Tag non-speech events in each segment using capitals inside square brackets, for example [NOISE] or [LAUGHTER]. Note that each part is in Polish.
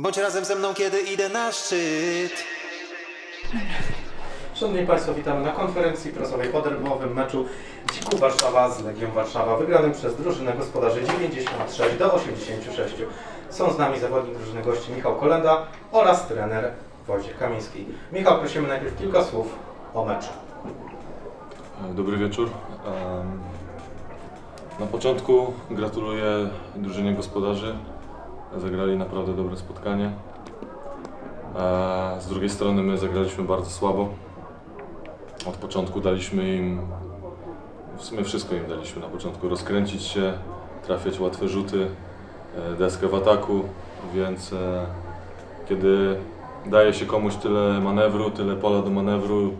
Bądź razem ze mną, kiedy idę na szczyt. Szanowni Państwo, witamy na konferencji prasowej po derbowym meczu Dzików Warszawa z Legią Warszawa, wygranym przez drużynę gospodarzy 96 do 86. Są z nami zawodnik drużyny gości Michał Kolenda oraz trener Wojciech Kamiński. Michał, prosimy najpierw kilka słów o meczu. Dobry wieczór. Na początku gratuluję drużynie gospodarzy. Zagrali naprawdę dobre spotkanie. E, Z drugiej strony my zagraliśmy bardzo słabo. Od początku daliśmy im, w sumie wszystko im daliśmy na początku, rozkręcić się, trafiać łatwe rzuty, e, deskę w ataku, więc e, kiedy daje się komuś tyle manewru, tyle pola do manewru,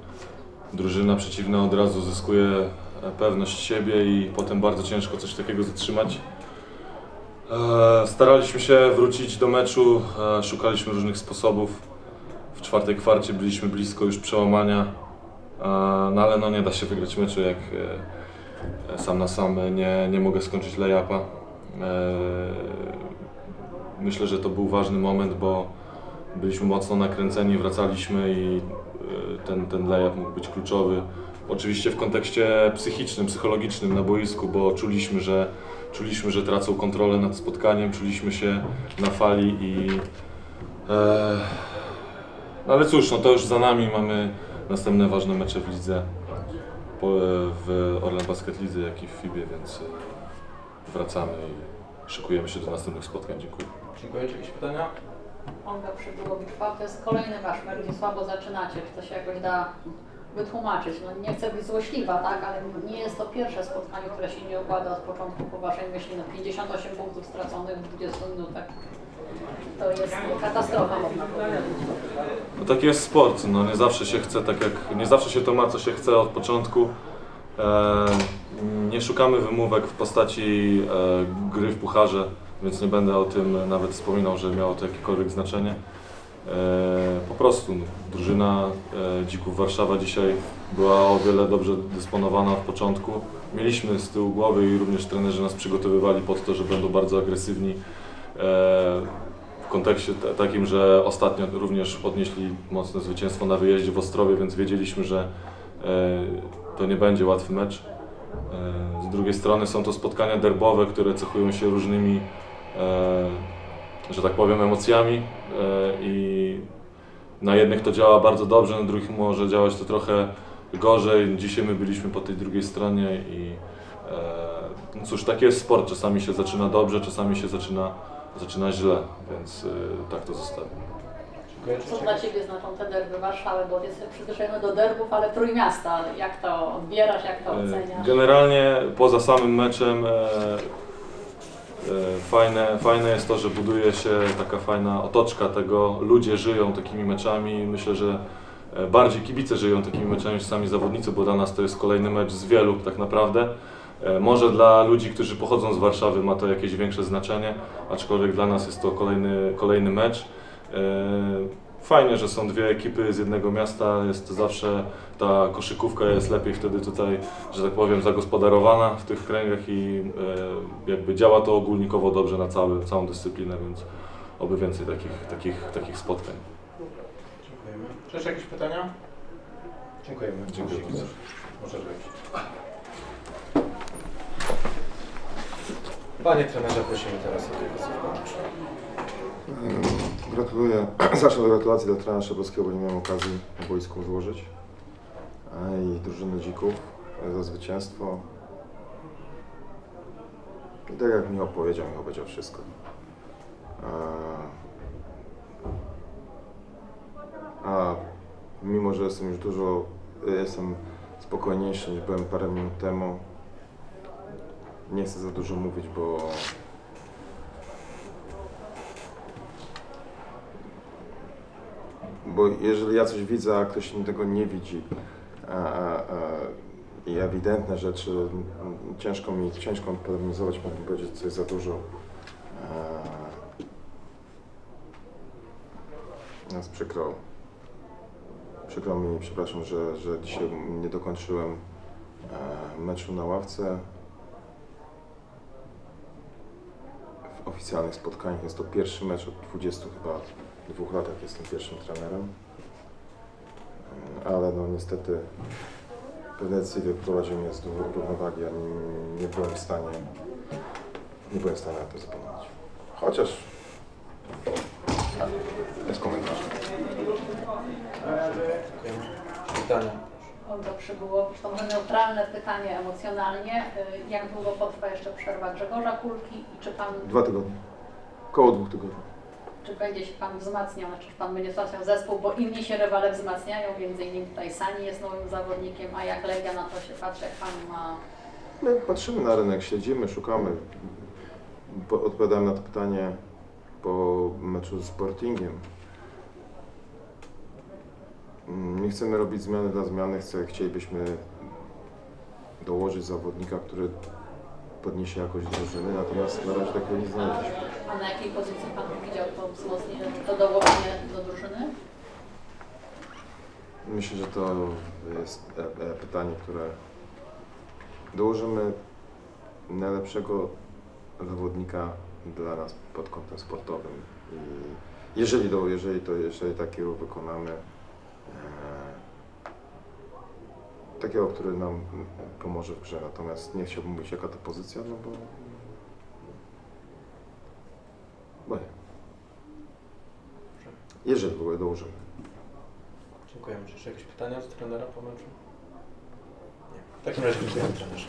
drużyna przeciwna od razu zyskuje pewność siebie i potem bardzo ciężko coś takiego zatrzymać. E, Staraliśmy się wrócić do meczu, e, szukaliśmy różnych sposobów. W czwartej kwarcie byliśmy blisko już przełamania, e, no ale no nie da się wygrać meczu jak sam na sam nie, nie mogę skończyć layupa. Myślę, że to był ważny moment, bo byliśmy mocno nakręceni, wracaliśmy i ten, ten layup mógł być kluczowy. Oczywiście w kontekście psychicznym, psychologicznym na boisku, bo czuliśmy, że, czuliśmy, że tracą kontrolę nad spotkaniem, czuliśmy się na fali i e, no ale cóż, no to już za nami mamy następne ważne mecze w lidze, po, w Orlen Basket Lidze, jak i w FIBie, więc e, wracamy i szykujemy się do następnych spotkań. Dziękuję. Dziękuję. Czy jakieś pytania? Olga Przybyłowicz, to jest kolejny wasz mecz, gdzie słabo zaczynacie. Czy to się jakoś da wytłumaczyć? No nie chcę być złośliwa, tak, ale nie jest to pierwsze spotkanie, które się nie układa od początku po waszej myśli. No 58 punktów straconych w 20 minutach. To jest katastrofa. No taki jest sport, no nie zawsze się chce tak jak, nie zawsze się to ma co się chce od początku. E, nie szukamy wymówek w postaci e, gry w pucharze, więc nie będę o tym nawet wspominał, że miało to jakiekolwiek znaczenie. E, po prostu no, drużyna e, Dzików Warszawa dzisiaj była o wiele dobrze dysponowana od początku. Mieliśmy z tyłu głowy i również trenerzy nas przygotowywali pod to, że będą bardzo agresywni. E, w kontekście takim, że ostatnio również odnieśli mocne zwycięstwo na wyjeździe w Ostrowie, więc wiedzieliśmy, że to nie będzie łatwy mecz. Z drugiej strony są to spotkania derbowe, które cechują się różnymi, że tak powiem, emocjami e, i na jednych to działa bardzo dobrze, na drugich może działać to trochę gorzej. Dzisiaj my byliśmy po tej drugiej stronie i e, no cóż, taki jest sport. Czasami się zaczyna dobrze, czasami się zaczyna, zaczyna źle, więc e, tak to zostawię. Czy Co dla Ciebie znaczą te derby Warszawy? Bo jesteś przyzwyczajony do derbów, ale Trójmiasta. Jak to odbierasz, jak to oceniasz? Generalnie poza samym meczem fajne, fajne jest to, że buduje się taka fajna otoczka tego, ludzie żyją takimi meczami. Myślę, że e, bardziej kibice żyją takimi meczami niż sami zawodnicy, bo dla nas to jest kolejny mecz z wielu tak naprawdę. E, Może dla ludzi, którzy pochodzą z Warszawy ma to jakieś większe znaczenie, aczkolwiek dla nas jest to kolejny, kolejny mecz. Fajnie, że są dwie ekipy z jednego miasta, jest to zawsze ta koszykówka jest lepiej wtedy tutaj, że tak powiem, zagospodarowana w tych kręgach i e, jakby działa to ogólnikowo dobrze na cały, całą dyscyplinę, więc oby więcej takich, takich, takich spotkań. Dziękujemy. Czy jeszcze jakieś pytania? Dziękujemy. Dziękuję. Możesz wejść. Panie trenerze, prosimy teraz o kilka słów. Gratuluję. [CLEARS THROAT] Zacznę od gratulacji dla trenera Szabowskiego, bo nie miałem okazji na boisku złożyć. I drużyny Dzików za zwycięstwo. I tak jak Michał powiedział, Michał powiedział wszystko. A mimo, że jestem już dużo, jestem spokojniejszy niż byłem parę minut temu, nie chcę za dużo mówić, bo Bo jeżeli ja coś widzę, a ktoś tego nie widzi a, a, a, i ewidentne rzeczy, ciężko mi, ciężko polemizować, mógłbym powiedzieć coś za dużo. Nas przykro. Przykro mi, przepraszam, że, że dzisiaj nie dokończyłem e, meczu na ławce. W- oficjalnych spotkaniach. Jest to pierwszy mecz od 20 chyba dwóch latach jestem pierwszym trenerem. Ale no niestety pewne decyzje wprowadziły mnie z równowagi, a nie, nie byłem w stanie nie byłem w stanie na to zapomnieć. Chociaż bez komentarzy. Pytania. Olga Przybyło, to może neutralne pytanie emocjonalnie. Y, Jak długo potrwa jeszcze przerwa Grzegorza Kulki i czy Pan, Dwa tygodnie. Koło dwóch tygodni. Czy będzie się Pan wzmacniał, znaczy czy Pan będzie wzmacniał zespół, bo inni się rywale wzmacniają, między innymi tutaj Sani jest nowym zawodnikiem, a jak Legia na to się patrzy, jak Pan ma My patrzymy na rynek, śledzimy, szukamy. Po- Odpowiadałem na to pytanie po meczu z Sportingiem. Mm, Nie chcemy robić zmiany dla zmiany, chcę, chcielibyśmy dołożyć zawodnika, który podniesie jakość drużyny, natomiast na razie takiego nie znaleźliśmy. A na jakiej pozycji Pan widział to wzmocnienie, to dołożenie do drużyny? Myślę, że to jest e, e, pytanie, które dołożymy najlepszego zawodnika dla nas pod kątem sportowym. I jeżeli, do, jeżeli, to, jeżeli takiego wykonamy, e, takiego, który nam pomoże w grze, natomiast nie chciałbym mówić jaka to pozycja, no bo, bo nie. Jeżeli w ogóle dołożymy. Dziękujemy. Czy jeszcze jakieś pytania od trenera po meczu? Nie. W takim razie dziękujemy trenerze.